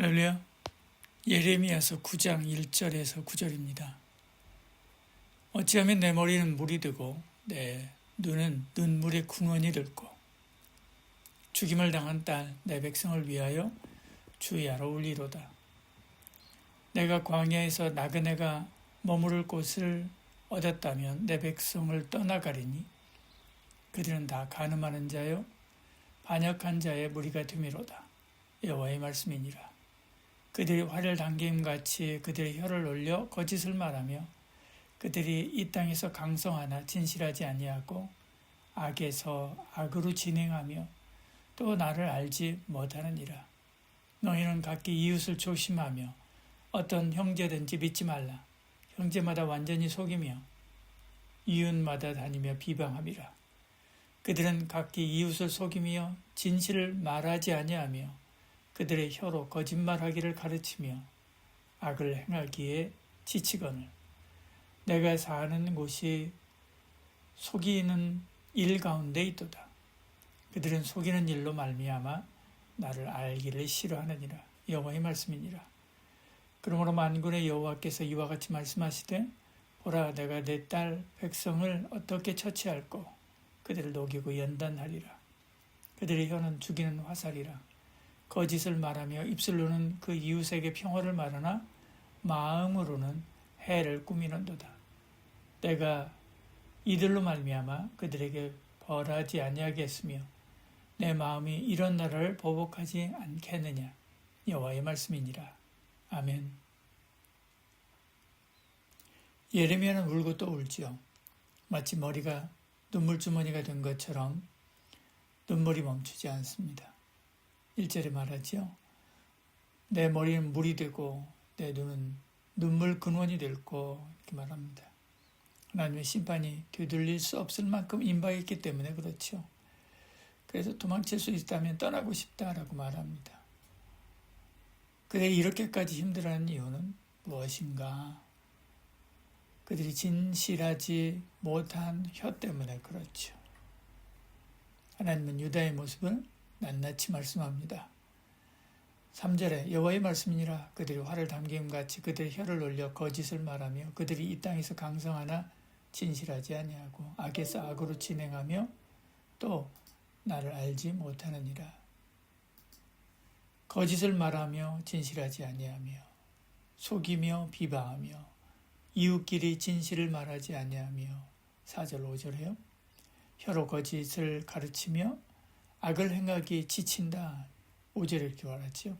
할렐루야. 예레미야서 9장 1절에서 9절입니다. 어찌하면 내 머리는 물이 되고 내 눈은 눈물의 궁원이 될고 죽임을 당한 딸 내 백성을 위하여 주야로 울리로다. 내가 광야에서 나그네가 머무를 곳을 얻었다면 내 백성을 떠나가리니 그들은 다 가늠하는 자요 반역한 자의 무리가 됨이로다. 여호와의 말씀이니라. 그들이 활을 당김 같이 그들의 혀를 올려 거짓을 말하며 그들이 이 땅에서 강성하나 진실하지 아니하고 악에서 악으로 진행하며 또 나를 알지 못하느니라. 너희는 각기 이웃을 조심하며 어떤 형제든지 믿지 말라. 형제마다 완전히 속이며 이웃마다 다니며 비방함이라. 그들은 각기 이웃을 속이며 진실을 말하지 아니하며 그들의 혀로 거짓말하기를 가르치며 악을 행하기에 지치거늘 내가 사는 곳이 속이는 일 가운데 있도다. 그들은 속이는 일로 말미암아 나를 알기를 싫어하느니라. 여호와의 말씀이니라. 그러므로 만군의 여호와께서 이와 같이 말씀하시되 보라 내가 내 딸 백성을 어떻게 처치할꼬 그들을 녹이고 연단하리라. 그들의 혀는 죽이는 화살이라. 거짓을 말하며 입술로는 그 이웃에게 평화를 말하나 마음으로는 해를 꾸미는도다. 내가 이들로 말미암아 그들에게 벌하지 아니하겠으며 내 마음이 이런 나라를 보복하지 않겠느냐 여호와의 말씀이니라. 아멘. 예레미야는 울고 또 울지요. 마치 머리가 눈물 주머니가 된 것처럼 눈물이 멈추지 않습니다. 1절에 말하지요. 내 머리는 물이 되고 내 눈은 눈물 근원이 될고 이렇게 말합니다. 하나님의 심판이 되돌릴 수 없을 만큼 임박했기 때문에 그렇죠. 그래서 도망칠 수 있다면 떠나고 싶다라고 말합니다. 그래 이렇게까지 힘들어하는 이유는 무엇인가? 그들이 진실하지 못한 혀 때문에 그렇죠. 하나님은 유다의 모습을 낱낱이 말씀합니다. 3절에 여호와의 말씀이니라 그들이 화를 담김 같이 그들의 혀를 올려 거짓을 말하며 그들이 이 땅에서 강성하나 진실하지 아니하고 악에서 악으로 진행하며 또 나를 알지 못하느니라. 거짓을 말하며 진실하지 아니하며 속이며 비방하며 이웃끼리 진실을 말하지 아니하며 4절 5절에요. 혀로 거짓을 가르치며 악을 행하기 지친다. 5절에 이렇게 말하지요.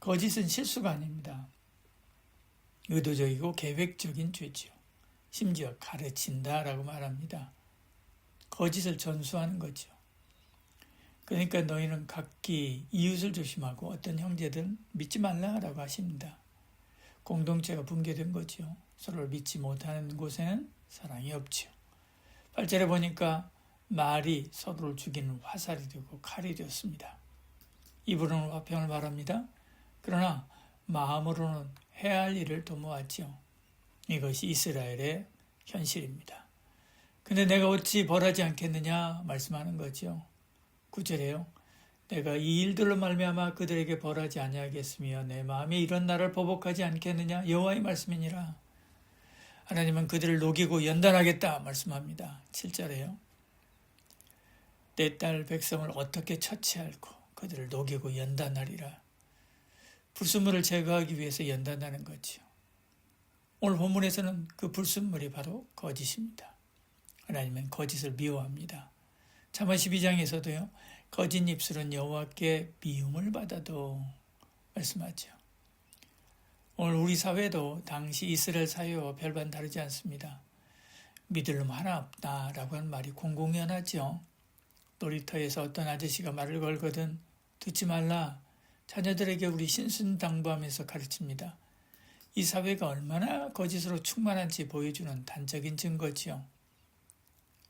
거짓은 실수가 아닙니다. 의도적이고 계획적인 죄지요. 심지어 가르친다라고 말합니다. 거짓을 전수하는 거죠. 그러니까 너희는 각기 이웃을 조심하고 어떤 형제들은 믿지 말라라고 하십니다. 공동체가 붕괴된 거죠. 서로를 믿지 못하는 곳에는 사랑이 없죠. 8절에 보니까 말이 서로를 죽이는 화살이 되고 칼이 되었습니다. 입으로는 화평을 말합니다. 그러나 마음으로는 해야 할 일을 도모하지요. 이것이 이스라엘의 현실입니다. 근데 내가 어찌 벌하지 않겠느냐 말씀하는 거죠. 구절에요. 내가 이 일들로 말미암아 그들에게 벌하지 아니하겠으며 내 마음이 이런 나를 보복하지 않겠느냐 여호와의 말씀이니라. 하나님은 그들을 녹이고 연단하겠다 말씀합니다. 7절에요. 내 딸 백성을 어떻게 처치할고 그들을 녹이고 연단하리라. 불순물을 제거하기 위해서 연단하는 거지요. 오늘 본문에서는 그 불순물이 바로 거짓입니다. 하나님은 거짓을 미워합니다. 잠언 12장에서도요. 거짓 입술은 여호와께 미움을 받아도 말씀하죠. 오늘 우리 사회도 당시 이스라엘 사회와 별반 다르지 않습니다. 믿을 놈 하나 없다라고 하는 말이 공공연하죠. 놀이터에서 어떤 아저씨가 말을 걸거든 듣지 말라. 자녀들에게 우리 신순당부하면서 가르칩니다. 이 사회가 얼마나 거짓으로 충만한지 보여주는 단적인 증거지요.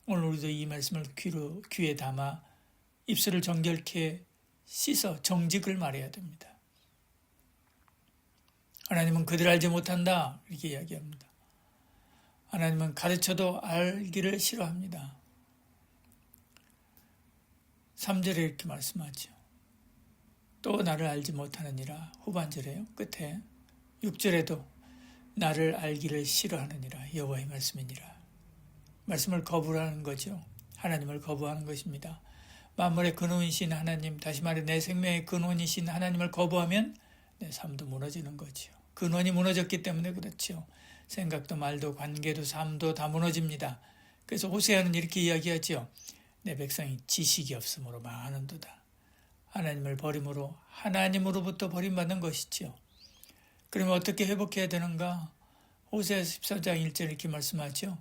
오늘 우리도 이 말씀을 귀로, 귀에 담아 입술을 정결케 씻어 정직을 말해야 됩니다. 하나님은 그들 알지 못한다. 이렇게 이야기합니다. 하나님은 가르쳐도 알기를 싫어합니다. 3절에 이렇게 말씀하죠. 또 나를 알지 못하느니라 후반절에요. 끝에 6절에도 나를 알기를 싫어하느니라 여호와의 말씀이니라. 말씀을 거부하는 거죠. 하나님을 거부하는 것입니다. 만물의 근원이신 하나님, 다시 말해 내 생명의 근원이신 하나님을 거부하면 내 삶도 무너지는 거죠. 근원이 무너졌기 때문에 그렇죠. 생각도 말도 관계도 삶도 다 무너집니다. 그래서 호세아는 이렇게 이야기하죠. 내 백성이 지식이 없으므로 망하는도다. 하나님을 버림으로 하나님으로부터 버림받는 것이지요. 그러면 어떻게 회복해야 되는가? 호세아 14장 1절 이렇게 말씀하죠.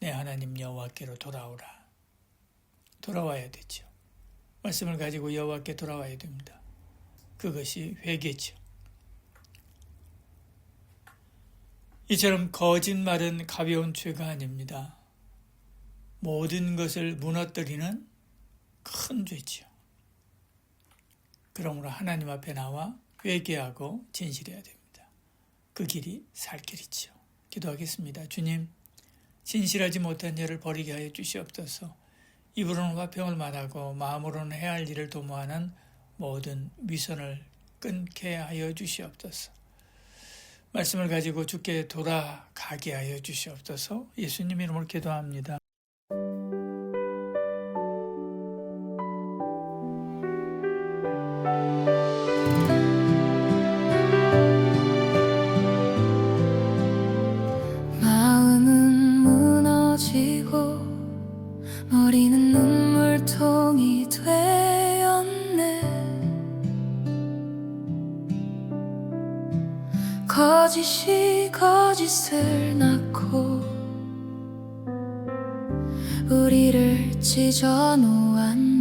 내 하나님 여호와께로 돌아오라. 돌아와야 되죠. 말씀을 가지고 여호와께 돌아와야 됩니다. 그것이 회개죠. 이처럼 거짓말은 가벼운 죄가 아닙니다. 모든 것을 무너뜨리는 큰 죄지요. 그러므로 하나님 앞에 나와 회개하고 진실해야 됩니다. 그 길이 살 길이지요. 기도하겠습니다. 주님, 진실하지 못한 죄를 버리게 하여 주시옵소서. 입으로는 화평을 말하고 마음으로는 해야 할 일을 도모하는 모든 위선을 끊게 하여 주시옵소서. 말씀을 가지고 주께 돌아가게 하여 주시옵소서. 예수님 이름으로 기도합니다. 낳고 우리를 찢어 놓았네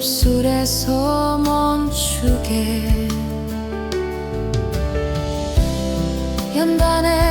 입술에서 멈추게. 연단의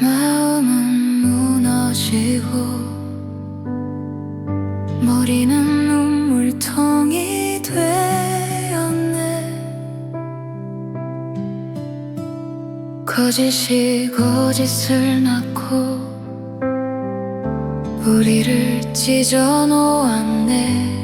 마음은 무너지고 머리는 물통이 되었네. 거짓이 거짓을 낳고 우리를 찢어 놓았네.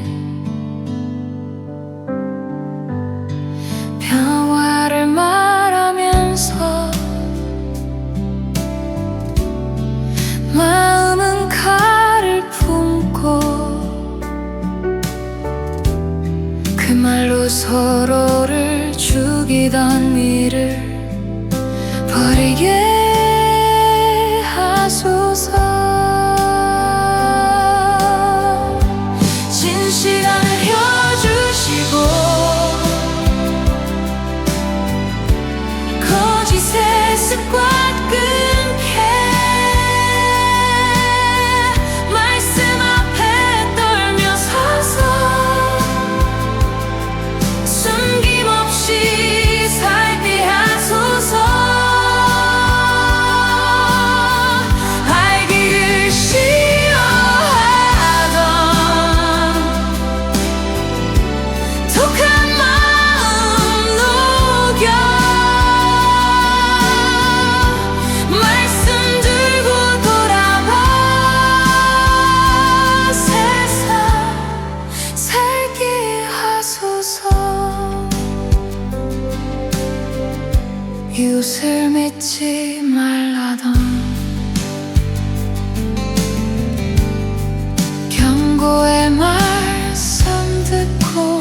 말라던 경고의 말씀 듣고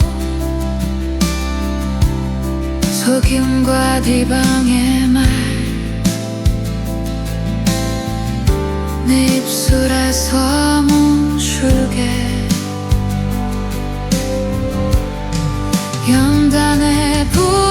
속임과 디방의 말 내 입술에서 멈추게. 연단의 불